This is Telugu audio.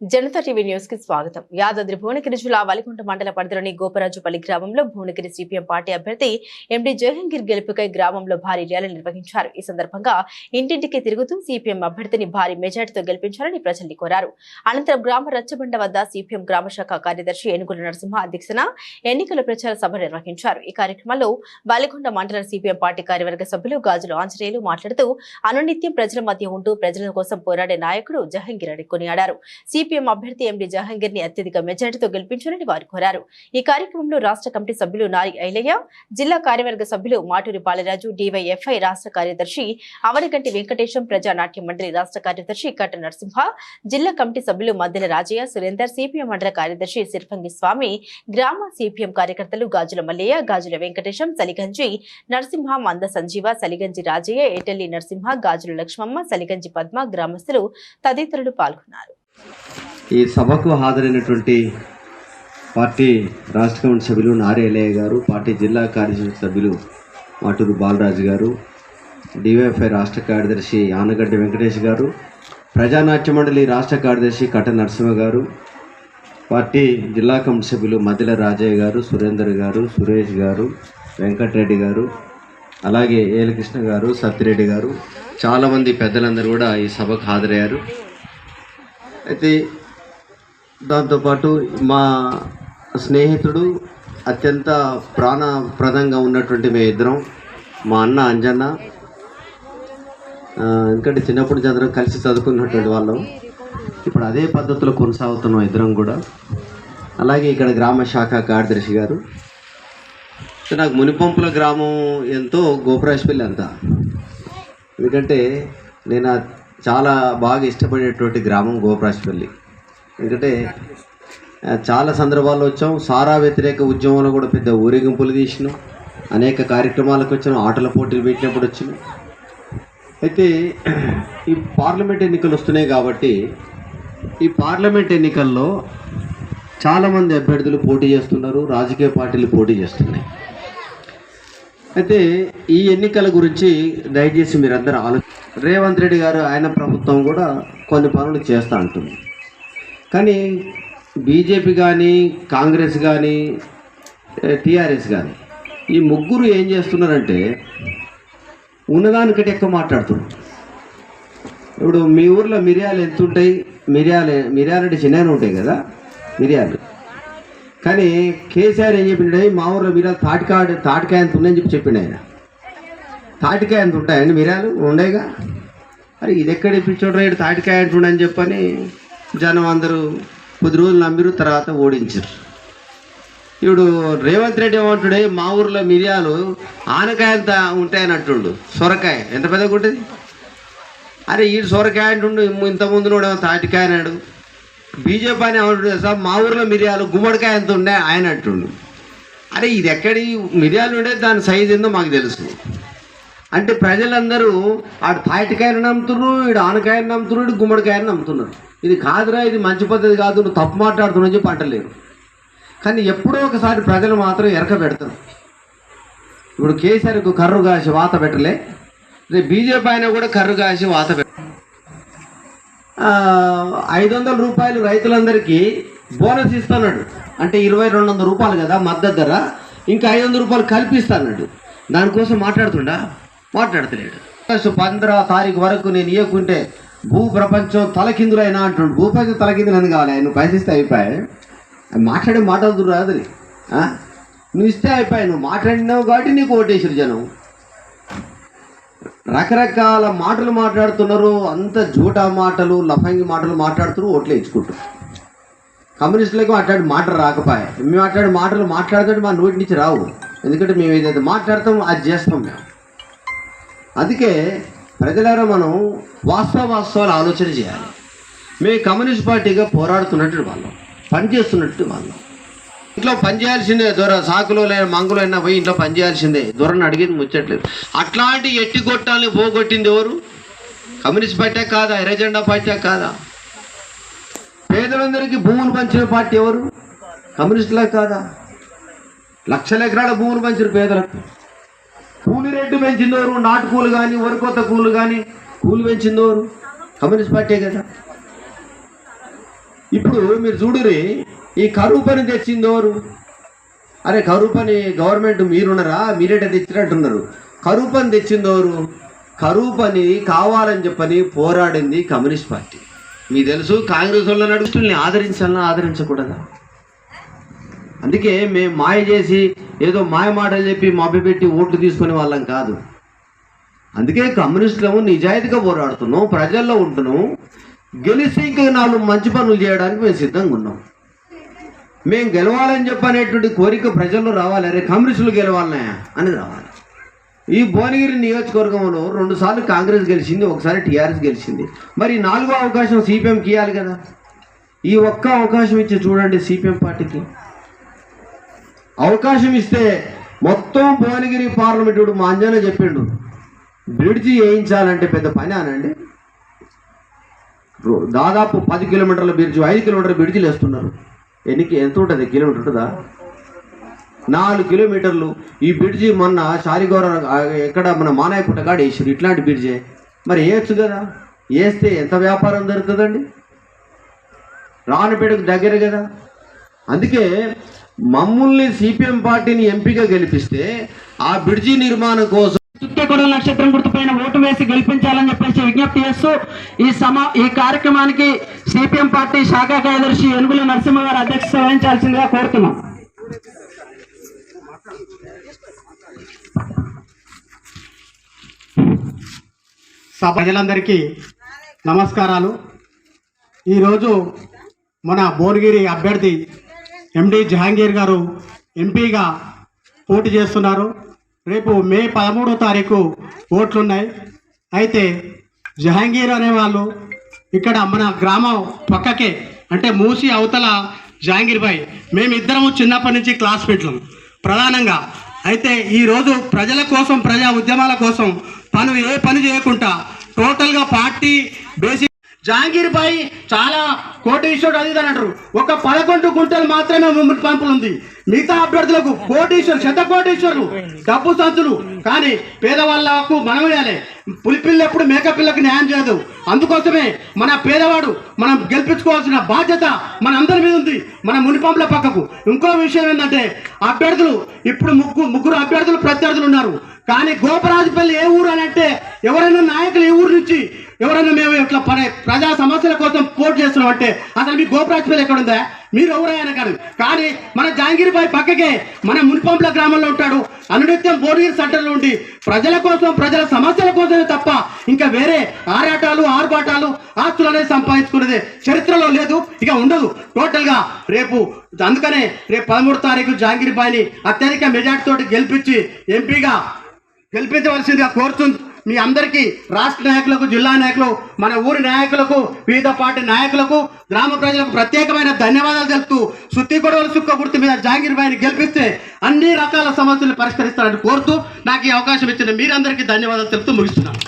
జనతా టీవీ న్యూస్కి స్వాగతం. యాదాద్రి భువనగిరి జిల్లా వలికుంట మండల పరిధిలోని గోపరాజుపల్లి గ్రామంలో భువనగిరి సిపిఎం పార్టీ అభ్యర్థి ఎండి జయహంగీర్ గెలుపుకై గ్రామంలో భారీ ర్యాలీ నిర్వహించారు. ఈ సందర్భంగా ఇంటింటికి తిరుగుతూ సిపిఎం అభ్యర్థిని భారీ మెజార్టీతో గెలిపించాలని ప్రజల్ని కోరారు. అనంతరం గ్రామ రచ్చబండ వద్ద సిపిఎం గ్రామ శాఖ కార్యదర్శి ఏనుగుల నరసింహ అధ్యక్షన ఎన్నికల ప్రచార సభ నిర్వహించారు. ఈ కార్యక్రమంలో బాలికొండ మండల సిపిఎం పార్టీ కార్యవర్గ సభ్యులు గాజులు ఆంజనేయులు మాట్లాడుతూ అనునిత్యం ప్రజల మధ్య ఉంటూ ప్రజల కోసం పోరాడే నాయకుడు జహంగీర్ అని కొనియాడారు. సిపిఎం అభ్యర్థి ఎండి జహంగీర్ని అత్యధిక మెజార్టీతో గెలిపించాలని వారు కోరారు. ఈ కార్యక్రమంలో రాష్ట్ర కమిటీ సభ్యులు నారి ఐలయ్య జిల్లా కార్యవర్గ సభ్యులు మాటూరి బాలరాజు డివైఎఫ్ఐ రాష్ట్ర కార్యదర్శి అవనిగంటి వెంకటేశం ప్రజానాట్య మండలి రాష్ట్ర కార్యదర్శి కట్ట నరసింహ జిల్లా కమిటీ సభ్యులు మద్దెల రాజయ్య సురేందర్ సిపిఎం మండల కార్యదర్శి సిర్ఫంగి స్వామి గ్రామ సిపిఎం కార్యకర్తలు గాజుల మల్లయ్య గాజుల వెంకటేశం సలిగంజి నరసింహ మంద సంజీవ సలిగంజి రాజయ్య ఏటల్లి నరసింహ గాజుల లక్ష్మమ్మ సలిగంజి పద్మ గ్రామస్తులు తదితరులు పాల్గొన్నారు. ఈ సభకు హాజరైనటువంటి పార్టీ రాష్ట్ర కమిటీ సభ్యులు నారేలయ్య గారు పార్టీ జిల్లా కార్యదర్శి సభ్యులు మాటూరు బాలరాజు గారు డివైఎఫ్ఐ రాష్ట్ర కార్యదర్శి ఆనగడ్డ వెంకటేష్ గారు ప్రజానాట్య మండలి రాష్ట్ర కార్యదర్శి కట నరసింహ గారు పార్టీ జిల్లా కమిటీ సభ్యులు మధ్యల రాజయ్య గారు సురేందర్ గారు సురేష్ గారు వెంకటరెడ్డి గారు అలాగే ఏలకృష్ణ గారు సత్యరెడ్డి గారు చాలామంది పెద్దలందరూ కూడా ఈ సభకు హాజరయ్యారు. అయితే దాంతోపాటు మా స్నేహితుడు అత్యంత ప్రాణప్రదంగా ఉన్నటువంటి మేము ఇద్దరం మా అన్న అంజన్న ఎందుకంటే చిన్నప్పుడు చదువు కలిసి చదువుకున్నటువంటి వాళ్ళం. ఇప్పుడు అదే పద్ధతిలో కొనసాగుతున్నాం ఇద్దరం కూడా. అలాగే ఇక్కడ గ్రామ శాఖ కార్యదర్శి గారు. నాకు మునిపంపుల గ్రామం ఎంతో గోపురాజపల్లి అంత. ఎందుకంటే నేను చాలా బాగా ఇష్టపడేటువంటి గ్రామం గోపురాజపల్లి ఎందుకంటే చాలా సందర్భాల్లో వచ్చాం. సారా వ్యతిరేక ఉద్యమంలో కూడా పెద్ద ఊరేగింపులు తీసినాం. అనేక కార్యక్రమాలకు వచ్చాం ఆటల పోటీలు పెట్టినప్పుడు వచ్చినాం. అయితే ఈ పార్లమెంట్ ఎన్నికలు వస్తున్నాయి కాబట్టి ఈ పార్లమెంట్ ఎన్నికల్లో చాలామంది అభ్యర్థులు పోటీ చేస్తున్నారు. రాజకీయ పార్టీలు పోటీ చేస్తున్నాయి. అయితే ఈ ఎన్నికల గురించి దయచేసి మీరందరూ ఆలోచన రేవంత్ రెడ్డి గారు ఆయన ప్రభుత్వం కూడా కొన్ని పనులు చేస్తూ ఉంటుంది కానీ బీజేపీ కానీ కాంగ్రెస్ కానీ టీఆర్ఎస్ కానీ ఈ ముగ్గురు ఏం చేస్తున్నారంటే ఉన్నదానికంటే ఎక్కువ మాట్లాడుతున్నారు. ఇప్పుడు మీ ఊర్లో మిరియాలు ఎంత ఉంటాయి? మిరియాలు మిరియాలు అంటే చిన్నగానే ఉంటాయి కదా మిరియాలు. కానీ కేసీఆర్ ఏం చెప్పిండే మా ఊర్లో మిరియాలు తాటికాయ తాటికాయ ఎంత ఉన్నాయని చెప్పి చెప్పిండు ఆయన. తాటికాయ అంత ఉంటాయండి మిరియాలు ఉండేగా. అరే ఇది ఎక్కడ ఇప్పించోడు రైడు తాటికాయ అంటుండని చెప్పని జనం అందరూ కొద్ది రోజులు నమ్మిరు తర్వాత ఓడించారు. ఇప్పుడు రేవంత్ రెడ్డి ఏమంటుడే మా ఊర్లో మిరియాలు ఆనకాయ అంత ఉంటాయని అంటుండు సొరకాయ ఎంత పెద్దగా ఉంటుంది అరే ఈ సొరకాయ అంటుండు ఇంతకుముందు కూడా తాటికాయ అన్నాడు. బీజేపీ అని ఏమంటుండే సార్ మా ఊర్లో మిరియాలు గుమ్మడికాయ ఎంత ఉండే ఆయన అంటుండు అరే ఇది ఎక్కడి మిరియాలు ఉండే దాని సైజు ఏందో మాకు తెలుసు. అంటే ప్రజలందరూ ఆడు తాటికాయను నమ్ముతున్నారు ఇడు ఆనకాయని నమ్ముతున్నారు ఈడు గుమ్మడికాయని నమ్ముతున్నారు. ఇది కాదురా ఇది మంచి పద్ధతి కాదు నువ్వు తప్పు మాట్లాడుతున్నావు చెప్పి అంటలేరు. కానీ ఎప్పుడో ఒకసారి ప్రజలు మాత్రం ఎరక పెడతారు. ఇప్పుడు కేసీఆర్కు కర్రు కాసి వాత పెట్టలే రేపు బీజేపీ అయినా కూడా కర్రు కాసి వాత పెట్ట ఐదు వందల రూపాయలు రైతులందరికీ బోనస్ ఇస్తున్నాడు. అంటే ఇరవై రెండు వందల రూపాయలు కదా మద్దతు ధర ఇంకా ఐదు వందల రూపాయలు కల్పిస్తాడు దానికోసం మాట్లాడుతుండా? మాట్లాడతలేడు. ఆగస్టు పంద్రా తారీఖు వరకు నేను ఇవ్వకుంటే భూ ప్రపంచం తలకిందులైనా అంటుండు భూ ప్రపంచం తలకిందులు అని కావాలి? నువ్వు పైసలు అయిపోయాయి మాట్లాడే మాటలు రాదు నువ్వు ఇస్తే అయిపోయాయి నువ్వు మాట్లాడినావు కాబట్టి నీకు ఓటేసారు జనం. రకరకాల మాటలు మాట్లాడుతున్నారు. అంత జూటా మాటలు లఫంగి మాటలు మాట్లాడుతున్నారు. ఓట్లు ఇచ్చుకుంటారు కమ్యూనిస్టులకు మాట్లాడి మాటలు రాకపోయాయి మేము మాట్లాడే మాటలు మాట్లాడుతుంటే మా నోటి నుంచి రావు. ఎందుకంటే మేము ఏదైతే మాట్లాడతాం అది చేస్తాం మేము. అందుకే ప్రజలారా మనం వాస్తవ వాస్తవాలు ఆలోచన చేయాలి. మేము కమ్యూనిస్ట్ పార్టీగా పోరాడుతున్నట్టు వాళ్ళం పనిచేస్తున్నట్టు వాళ్ళం. ఇంట్లో పనిచేయాల్సిందే దొర సాకులో లేని మంగులో అయినా పోయి ఇంట్లో పని చేయాల్సిందే దొరని అడిగింది ముచ్చట్లేదు. అట్లాంటి ఎట్టి కొట్టాలని పోగొట్టింది ఎవరు? కమ్యూనిస్ట్ పార్టీ కాదా? ఎర్రజెండా పార్టీ కాదా? పేదలందరికీ భూములు పంచిన పార్టీ ఎవరు? కమ్యూనిస్టులా కాదా? లక్షల ఎకరాల భూములు పంచిన పేదలకు. కూలి రేటు పెంచిందోరు నాటు కూలు కానీ వరికొత్త కూలు కానీ కూలి పెంచిందోరు కమ్యూనిస్ట్ పార్టీ కదా. ఇప్పుడు మీరు చూడురి ఈ కరువు పని తెచ్చిందోరు. అరే కరువు పని గవర్నమెంట్ మీరున్నారా? మీరేట తెచ్చినట్టున్నారు. కరువు పని తెచ్చిందోరు. కరువు పని కావాలని చెప్పని పోరాడింది కమ్యూనిస్ట్ పార్టీ. మీకు తెలుసు కాంగ్రెస్ వాళ్ళని నడుస్తుల్ని ఆదరించాలన్నా ఆదరించకూడదా? అందుకే మేము మాయ చేసి ఏదో మాయ మాటలు చెప్పి మభ్యపెట్టి ఓట్లు తీసుకునే వాళ్ళం కాదు. అందుకే కమ్యూనిస్టులము నిజాయితీగా పోరాడుతున్నాం ప్రజల్లో ఉంటున్నాం. గెలిస్తే ఇంకా నాలుగు మంచి పనులు చేయడానికి మేము సిద్ధంగా ఉన్నాం. మేము గెలవాలని చెప్పనేటువంటి కోరిక ప్రజల్లో రావాలి. అరే కమ్యూనిస్టులు గెలవాలనే అని రావాలి. ఈ భువనగిరి నియోజకవర్గంలో రెండుసార్లు కాంగ్రెస్ గెలిచింది ఒకసారి టీఆర్ఎస్ గెలిచింది. మరి నాలుగో అవకాశం సిపిఎంకి ఇవ్వాలి కదా. ఈ ఒక్క అవకాశం ఇచ్చి చూడండి సిపిఎం పార్టీకి. అవకాశం ఇస్తే మొత్తం భువనగిరి పార్లమెంటు మా అంజన చెప్పిండు. బ్రిడ్జి వేయించాలంటే పెద్ద పని అనండి. దాదాపు పది కిలోమీటర్ల బ్రిడ్జి ఐదు కిలోమీటర్ల బ్రిడ్జిలు వేస్తున్నారు ఎన్నికి ఎంత ఉంటుంది? కిలోమీటర్ ఉంటుందా? నాలుగు కిలోమీటర్లు. ఈ బ్రిడ్జి మొన్న షారిగౌర ఎక్కడ మన మానాయపుట్ట కాడ వేసారు ఇట్లాంటి బ్రిడ్జే. మరి వేయచ్చు కదా? వేస్తే ఎంత వ్యాపారం జరుగుతుందండి? రానిపేటకు దగ్గర కదా? అందుకే మమ్మల్ని సిపిఎం పార్టీని ఎంపీగా గెలిపిస్తే ఆ బ్రిడ్జి నిర్మాణం కోసం చుట్టకొడల నక్షత్రం గుర్తుపైన ఓటు వేసి గెలిపించాలని చెప్పేసి విజ్ఞప్తి చేస్తూ ఈ సమా ఈ కార్యక్రమానికి సిపిఎం పార్టీ శాఖ కార్యదర్శి ఏనుగుల నరసింహ గారు అధ్యక్షత వహించాల్సిందిగా కోరుతున్నాం. సభ ప్రజలందరికీ నమస్కారాలు. ఈరోజు మన భువనగిరి అభ్యర్థి ఎండి జహాంగీర్ గారు ఎంపీగా పోటీ చేస్తున్నారు. రేపు మే పదమూడో తారీఖు ఓట్లున్నాయి. అయితే జహాంగీర్ అనేవాళ్ళు ఇక్కడ మన గ్రామం పక్కకే అంటే మూసి అవతల జహాంగీర్ భాయ్. మేమిద్దరము చిన్నప్పటి నుంచి క్లాస్మేట్లు ప్రధానంగా. అయితే ఈరోజు ప్రజల కోసం ప్రజా ఉద్యమాల కోసం పను ఏ పని చేయకుండా టోటల్గా పార్టీ బేసిక్ జాంగీర్ భాయ్ చాలా కోటీశ్వరుడు అది అంటారు ఒక పదకొండు గుంటలు మాత్రమే ముమ్మడి పంపులు ఉంది మిగతా అభ్యర్థులకు కోటీశ్వరు శత కోటీశ్వరులు డబ్బు సంచులు. కానీ పేదవాళ్ళకు మనం వేయాలి పులిపిల్ల ఎప్పుడు మేకపిల్లకు న్యాయం చేయదు. అందుకోసమే మన పేదవాడు మనం గెలిపించుకోవాల్సిన బాధ్యత మన అందరి మీద ఉంది మన మునిపంపుల పక్కకు. ఇంకో విషయం ఏంటంటే అభ్యర్థులు ఇప్పుడు ముగ్గురు ముగ్గురు అభ్యర్థులు ప్రత్యర్థులు ఉన్నారు. కానీ గోపరాజుపల్లి ఏ ఊరు అని అంటే ఎవరైనా నాయకులు ఏ ఊరు నుంచి ఎవరైనా మేము ఇట్లా పడే ప్రజా సమస్యల కోసం పోటీ చేస్తున్నాం అంటే అసలు మీ గోపరాజుపల్లి ఎక్కడ ఉందా? మీరు ఎవరైనా కాదు కానీ మన జాంగీర్బాయి పక్కకే మన మునిపంపుల గ్రామంలో ఉంటాడు. అనునిత్యం భువనగిరి సెంటర్లో ఉండి ప్రజల కోసం ప్రజల సమస్యల కోసమే తప్ప ఇంకా వేరే ఆరాటాలు ఆర్భాటాలు ఆస్తులు అనేది సంపాదించుకునేది చరిత్రలో లేదు ఇక ఉండదు. టోటల్గా రేపు అందుకనే రేపు పదమూడు తారీఖు జాంగీర్బాయిని అత్యధిక మెజార్టీతో తోటి గెలిపించి ఎంపీగా గెలిపించవలసిందిగా కోరుతుంది మీ అందరికీ రాష్ట్ర నాయకులకు జిల్లా నాయకులు మన ఊరి నాయకులకు వివిధ పార్టీ నాయకులకు గ్రామ ప్రజలకు ప్రత్యేకమైన ధన్యవాదాలు తెలుపుతూ సుత్తి గొడవల సుక్క గుర్తు మీద జాంగీర్ బాయిని గెలిపిస్తే అన్ని రకాల సమస్యలు పరిష్కరిస్తారని కోరుతూ నాకు ఈ అవకాశం ఇచ్చిన మీరందరికీ ధన్యవాదాలు తెలుపుతూ ముగిస్తున్నాను.